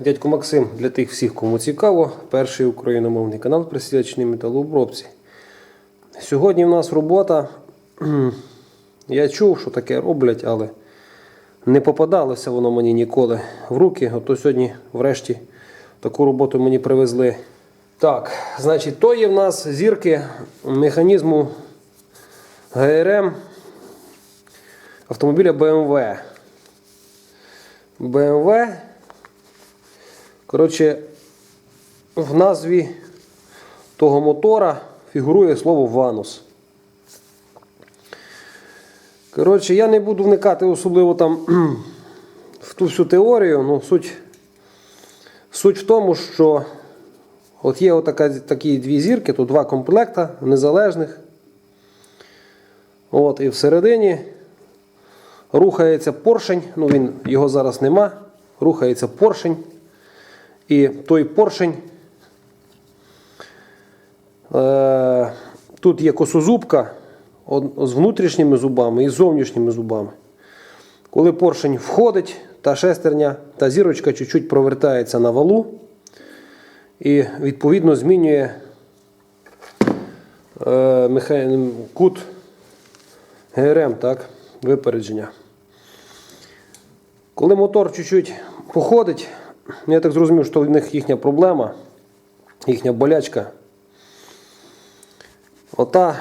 дядько Максим для тих всіх, кому цікаво. Перший україномовний канал присвячений металообробці. Сьогодні в нас робота. Я чув, що таке роблять, але не попадалося воно мені ніколи в руки. Ото сьогодні, врешті, таку роботу мені привезли. Так, значить, то є в нас зірки механізму ГРМ автомобіля BMW. BMW. Коротше, в назві того мотора фігурує слово ванус. Коротше, я не буду вникати особливо там в ту всю теорію. Ну, суть, суть в тому, що от є отака, такі дві зірки, тут два комплекта незалежних. От, і всередині рухається поршень, ну він, його зараз нема, рухається поршень. І той поршень. Е, тут є косозубка з внутрішніми зубами і з зовнішніми зубами. Коли поршень входить, та шестерня, та зірочка чуть-чуть провертається на валу і відповідно змінює е, кут ГРМ, так, випередження. Коли мотор чуть-чуть походить, я так зрозумів, що в них їхня проблема, їхня болячка. Ота,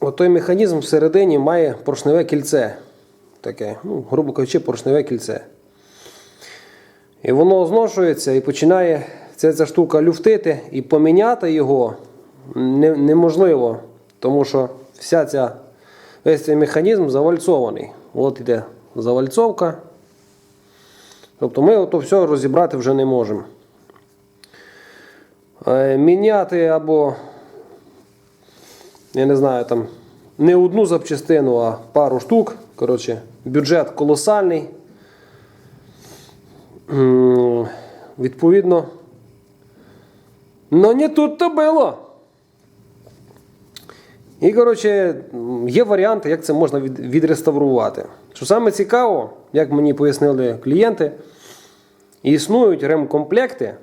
отой механізм всередині має поршневе кільце. Таке, ну, грубо кажучи, поршневе кільце. І воно зношується і починає ця, ця штука люфтити, і поміняти його не, неможливо, тому що вся ця, весь цей механізм завальцований. От іде завальцовка. Тобто ми ото все розібрати вже не можемо. Е, Міняти або, я не знаю, там не одну запчастину, а пару штук. Коротше, бюджет колосальний. Відповідно. Ну не тут то було. І, коротше, є варіанти, як це можна відреставрувати. Що саме цікаво, як мені пояснили клієнти, існують ремкомплекти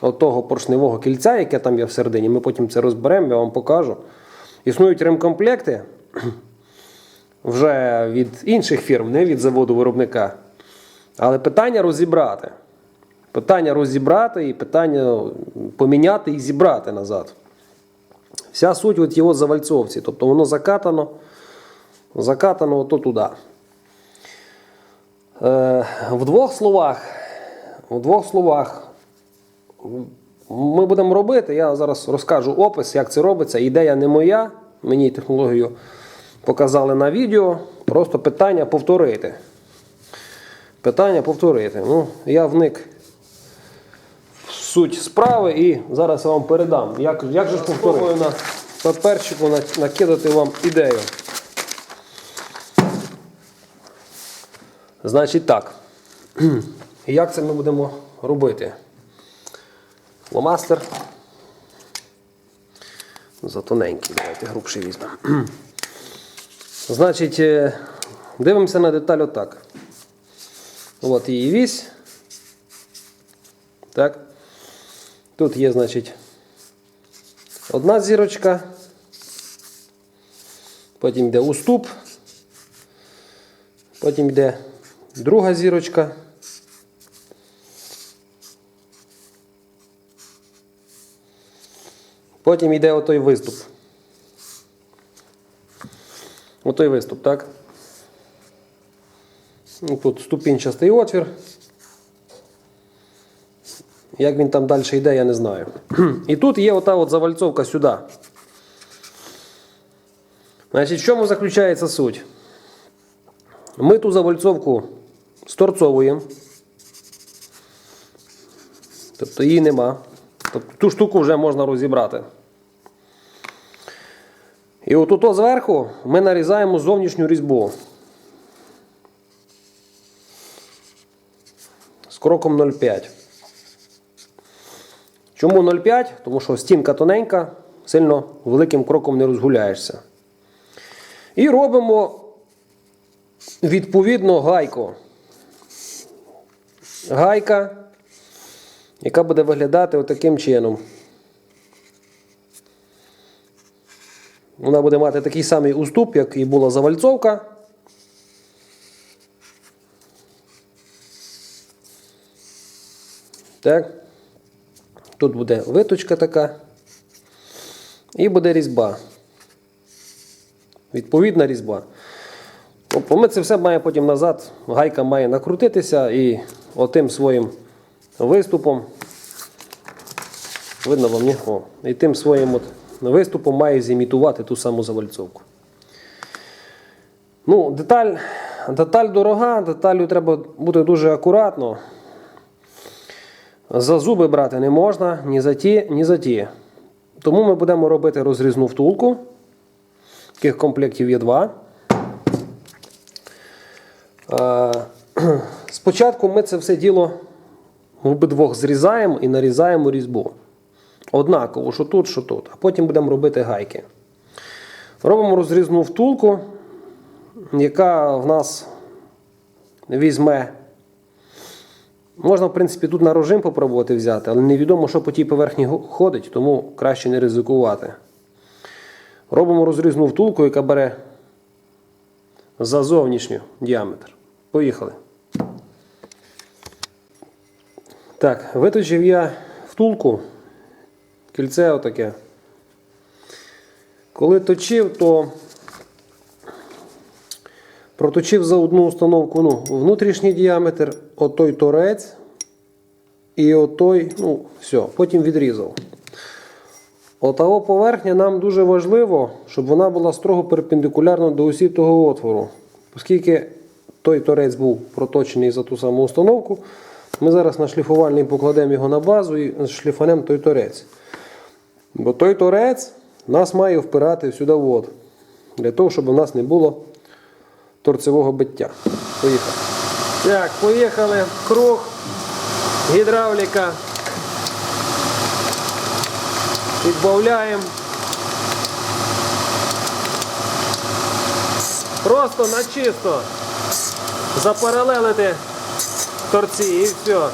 того поршневого кільця, яке там є всередині. Ми потім це розберемо, я вам покажу. Існують ремкомплекти вже від інших фірм, не від заводу виробника. Але питання розібрати. Питання розібрати і питання поміняти і зібрати назад. Вся суть от його завальцовці. Тобто воно закатано, закатано ото туди. Е, в двох словах, в двох словах ми будемо робити. Я зараз розкажу опис, як це робиться. Ідея не моя. Мені технологію показали на відео. Просто питання повторити. Питання повторити. Ну, я вник суть справи і зараз я вам передам. Як, як же ж повторити? на паперчику накидати вам ідею. Значить так. Як це ми будемо робити? Фломастер. Затоненький, давайте грубший візьмемо. Значить, е, дивимося на деталь отак. От її вісь. Так. Тут є, значить, одна зірочка. Потім йде уступ. Потім йде друга зірочка. Потім йде отой виступ. Отой виступ, так? Ну, Тут ступінчастий отвір. Як він там далі йде, я не знаю. І тут є ота от завальцовка сюди. Значить, в чому заключається суть? Ми ту завальцовку сторцовуємо. Тобто її нема. Тобто ту штуку вже можна розібрати. І отут зверху ми нарізаємо зовнішню різьбу. З кроком 0,5. Чому 0,5? Тому що стінка тоненька, сильно великим кроком не розгуляєшся. І робимо відповідно гайку. гайка, яка буде виглядати отаким чином. Вона буде мати такий самий уступ, як і була завальцовка. Так. Тут буде виточка така. І буде різьба. Відповідна різьба. Ми це все має потім назад, гайка має накрутитися і отим своїм виступом. Видно вам, ні? О, і тим своїм от виступом має зімітувати ту саму завальцовку. Ну, деталь, деталь дорога, деталю треба бути дуже акуратно. За зуби брати не можна, ні за ті, ні за ті. Тому ми будемо робити розрізну втулку. Таких комплектів є два. Е, Спочатку ми це все діло обидвох зрізаємо і нарізаємо різьбу. Однаково, що тут, що тут. А потім будемо робити гайки. Робимо розрізну втулку, яка в нас візьме. Можна, в принципі, тут на рожим попробувати взяти, але невідомо, що по тій поверхні ходить, тому краще не ризикувати. Робимо розрізну втулку, яка бере за зовнішню діаметр. Поїхали. Так, виточив я втулку. Кільце отаке. Коли точив, то проточив за одну установку ну, внутрішній діаметр, отой торець і отой, ну, все, потім відрізав. Отава поверхня нам дуже важливо, щоб вона була строго перпендикулярна до осі того отвору. Оскільки той торець був проточений за ту саму установку, ми зараз на шліфувальний покладемо його на базу і шліфанемо той торець. Бо той торець нас має впирати сюди в от, для того, щоб у нас не було торцевого биття. Поїхали. Так, поїхали. Круг, гідравліка. Відбавляємо. Просто на чисто запаралелити торці і все.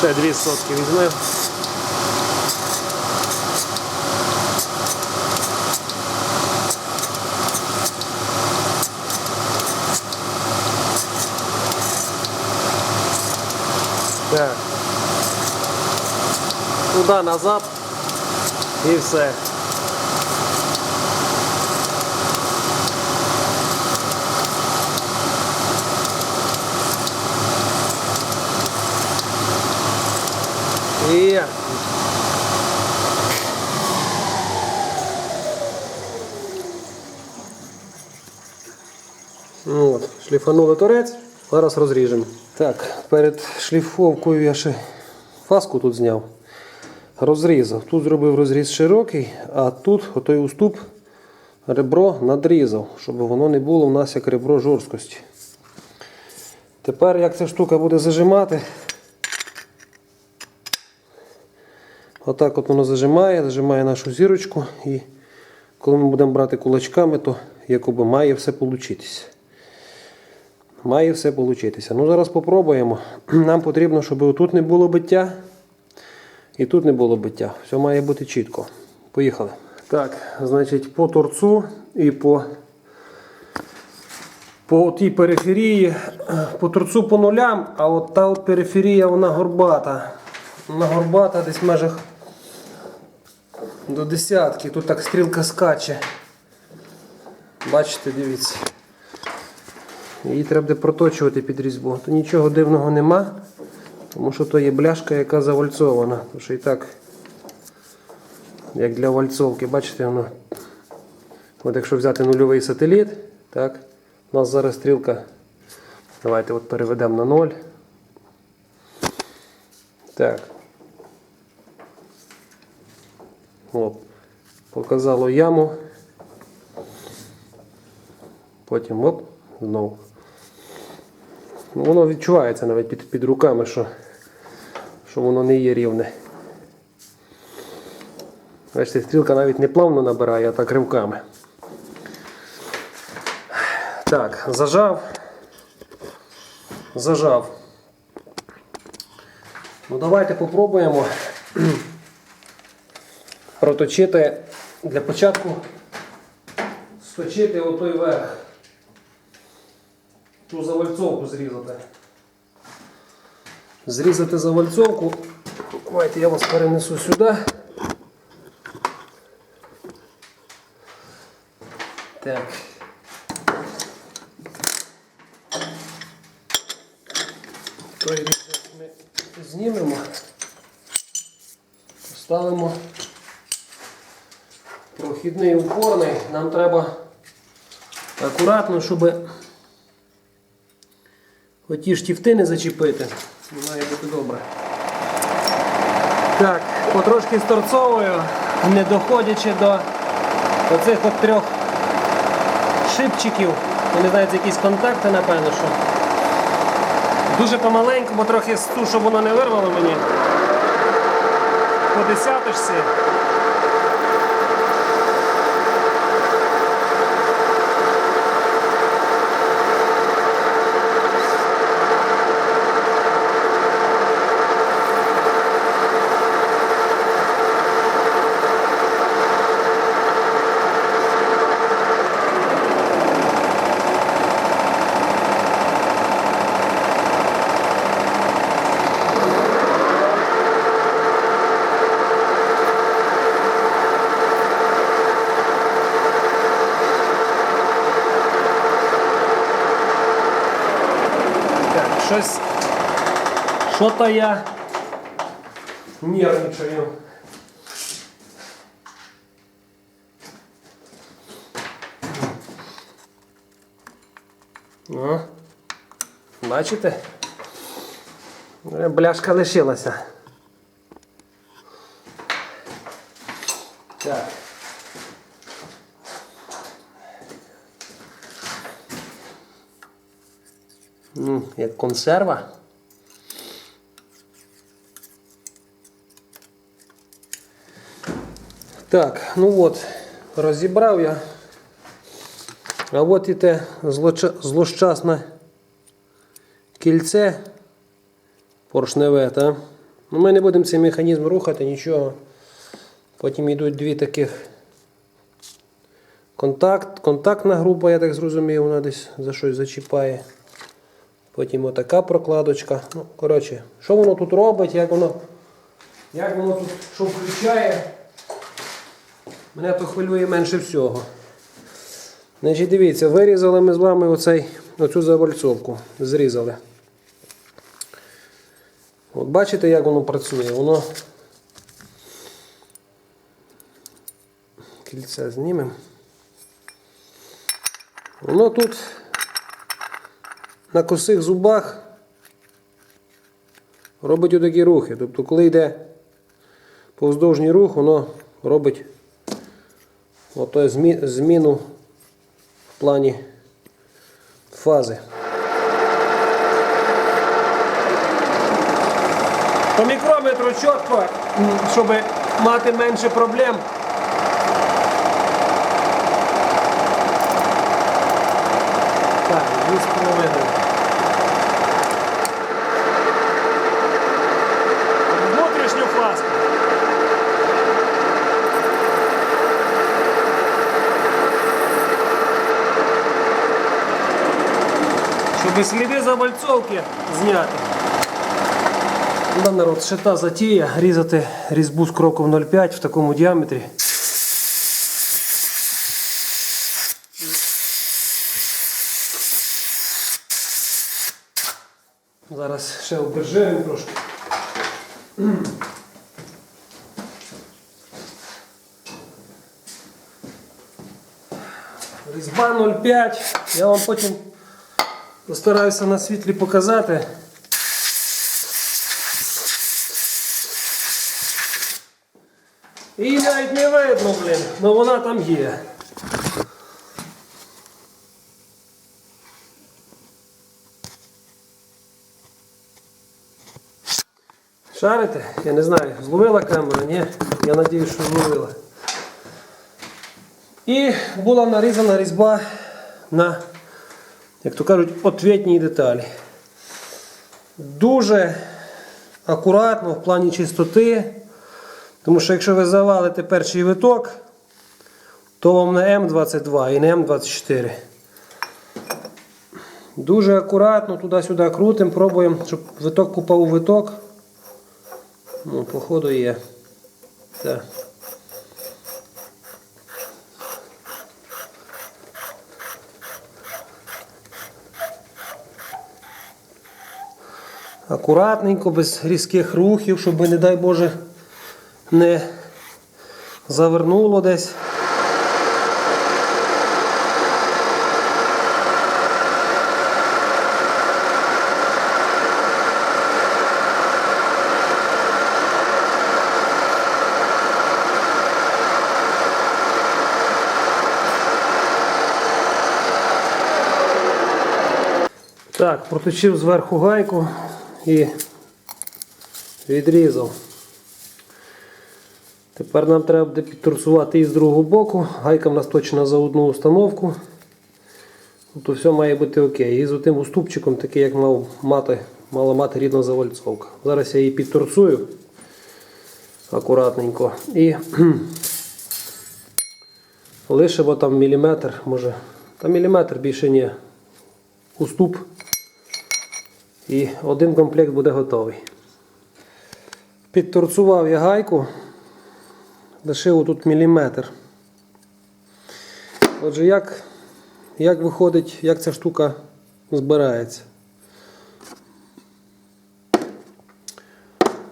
ще дві сотки візьмемо. Так. Туди назад і все. Шліфанули торець, зараз розріжемо. Так, перед шліфовкою я ще фаску тут зняв. Розрізав. Тут зробив розріз широкий, а тут отой уступ ребро надрізав, щоб воно не було в нас як ребро жорсткості. Тепер як ця штука буде зажимати. Отак от воно зажимає, зажимає нашу зірочку і коли ми будемо брати кулачками, то якоби має все получитися. Має все получитися. Ну зараз попробуємо. Нам потрібно, щоб тут не було биття. І тут не було биття. Все має бути чітко. Поїхали. Так, значить, по торцу і по, по тій периферії, по торцу по нулям, а от та от периферія вона горбата. Вона горбата десь в межах до десятки. Тут так стрілка скаче. Бачите, дивіться. Її треба буде проточувати під різьбу. То нічого дивного нема, тому що то є бляшка, яка завальцована. Тому що і так, як для вальцовки, бачите, воно. От якщо взяти нульовий сателіт, так, у нас зараз стрілка. Давайте от переведемо на 0. Так. О, показало яму. Потім оп, знову. Ну, Воно відчувається навіть під, під руками, що, що воно не є рівне. Бачите, стрілка навіть не плавно набирає, а так ривками. Так, зажав. Зажав. Ну давайте попробуємо проточити для початку сточити отой верх. Ту завальцовку зрізати. Зрізати завальцовку. Давайте я вас перенесу сюди. Так. Той різець ми знімемо, поставимо прохідний упорний. Нам треба акуратно, щоб оті штифти не зачепити. Має бути добре. Так, потрошки сторцовую, не доходячи до оцих от трьох шипчиків. Я не якісь контакти, напевно, що. Дуже помаленьку, бо трохи сту, щоб воно не вирвало мені. По десяточці. Так, щось. Що-то я нервничаю. Ну, бачите? Бляшка лишилася. Так. Ну, як консерва. Так, ну от, розібрав я. А от і те злощасне кільце поршневе. Та? Ну, ми не будемо цей механізм рухати, нічого. Потім йдуть дві таких контакт, контактна група, я так зрозумів, вона десь за щось зачіпає. Потім отака прокладочка. Ну, коротше, що воно тут робить, як воно, як воно тут що включає, мене то хвилює менше всього. Значить, дивіться, вирізали ми з вами оцей, оцю завальцовку. Зрізали. От бачите, як воно працює? Воно кільце знімемо. Воно тут на косих зубах робить отакі рухи. Тобто, коли йде повздовжній рух, воно робить Ну, Ото зміну в плані фази. По мікрометру чітко, щоб мати менше проблем. Так, 2,5. Щоб сліди завальцовки зняти. Да, народ, ще та затія різати різьбу з кроком 0,5 в такому діаметрі. Зараз ще обержуємо трошки. Різьба 0,5. Я вам потім постараюся на світлі показати. І навіть не видно, блін, але вона там є. Шарите? Я не знаю, зловила камера, ні? Я сподіваюся, що зловила. І була нарізана різьба на, як то кажуть, ответні деталі. Дуже акуратно в плані чистоти. Тому що якщо ви завалите перший виток, то вам не М22 і не М24. Дуже акуратно туди-сюди крутимо, пробуємо, щоб виток попав у виток. Ну, походу є. Так. Акуратненько, без різких рухів, щоб, не дай Боже, не завернуло десь. Так, проточив зверху гайку і відрізав. Тепер нам треба буде підторсувати і з другого боку. Гайка в нас точена за одну установку. То все має бути окей. І з тим уступчиком, такий, як мав мати, мала мати рідна завальцовка. Зараз я її підторсую акуратненько. І лишимо там міліметр, може, та міліметр більше ні. Уступ. І один комплект буде готовий. Підторцував я гайку. Лишив тут міліметр. Отже, як, як виходить, як ця штука збирається.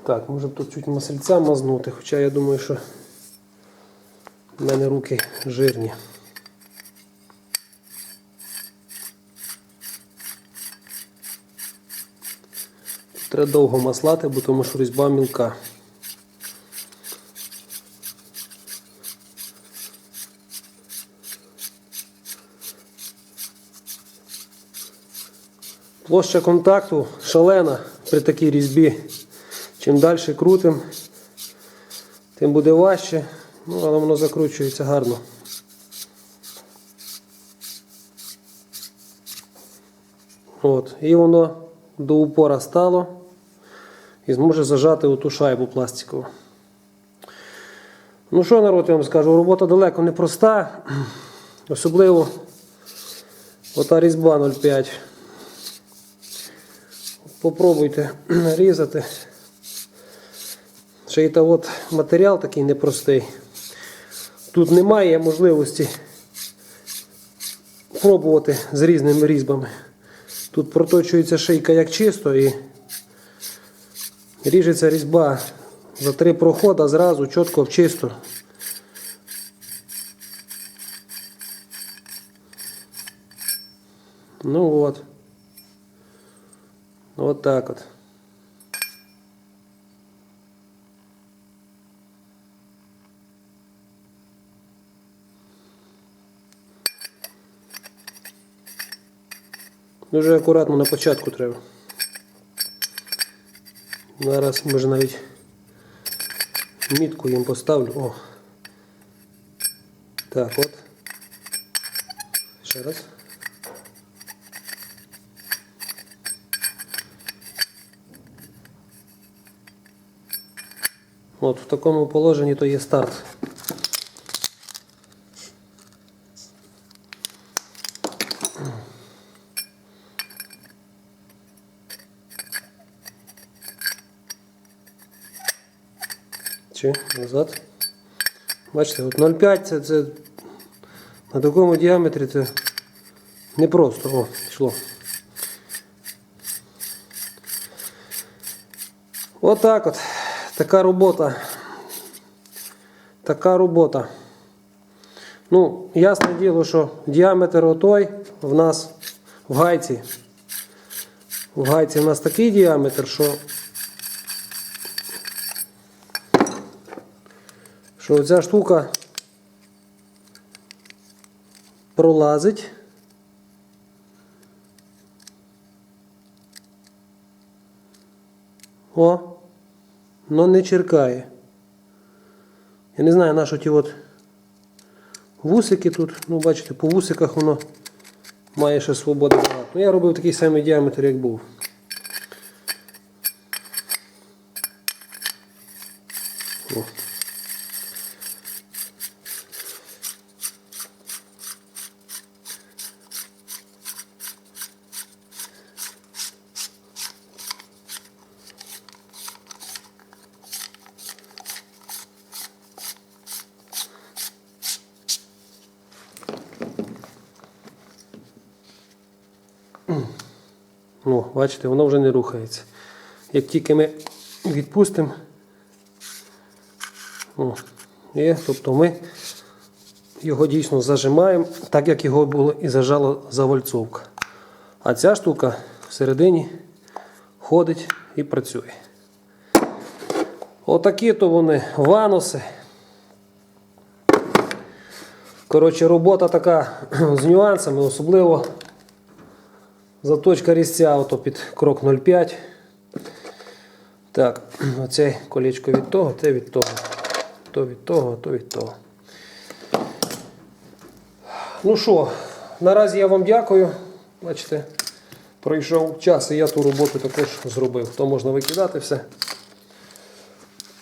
Так, може тут чуть масельця мазнути, хоча я думаю, що в мене руки жирні. Треба довго маслати, бо тому що різьба мілка. Площа контакту шалена при такій різьбі. Чим далі крутим, тим буде важче, ну, але воно закручується гарно. От, І воно до упора стало і зможе зажати оту шайбу пластикову. Ну що, народ, я вам скажу, робота далеко не проста, особливо ота різьба 0,5. Попробуйте різати. Ще й та от матеріал такий непростий. Тут немає можливості пробувати з різними різьбами. Тут проточується шийка як чисто і ріжеться різьба за три проходи зразу чітко в чисто. Ну от. Вот так от. Дуже акуратно на початку треба. Зараз може навіть мітку їм поставлю. О. Так от. Ще раз. От в такому положенні то є старт. Назад. Бачите, от 0,5 це, це на такому діаметрі це непросто. О, пішло. Отак от. Така робота. Така робота. Ну, ясне діло, що діаметр отой в нас в гайці. В гайці в нас такий діаметр, що що ця штука пролазить. О, но не черкає. Я не знаю, на що ті от вусики тут. Ну, бачите, по вусиках воно має ще свободи багато. Ну, я робив такий самий діаметр, як був. О. Ну, бачите, воно вже не рухається. Як тільки ми відпустимо, о, є, тобто ми його дійсно зажимаємо, так як його було і зажало завальцовка. А ця штука всередині ходить і працює. Отакі то вони вануси. Коротше, робота така з нюансами, особливо Заточка різця ото під крок 0,5. Так, оце колечко від того, те від того. То від того, то від того. Ну що, наразі я вам дякую. Бачите, пройшов час і я ту роботу також зробив. То можна викидати все.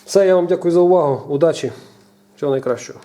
Все, я вам дякую за увагу. Удачі. Всього найкращого.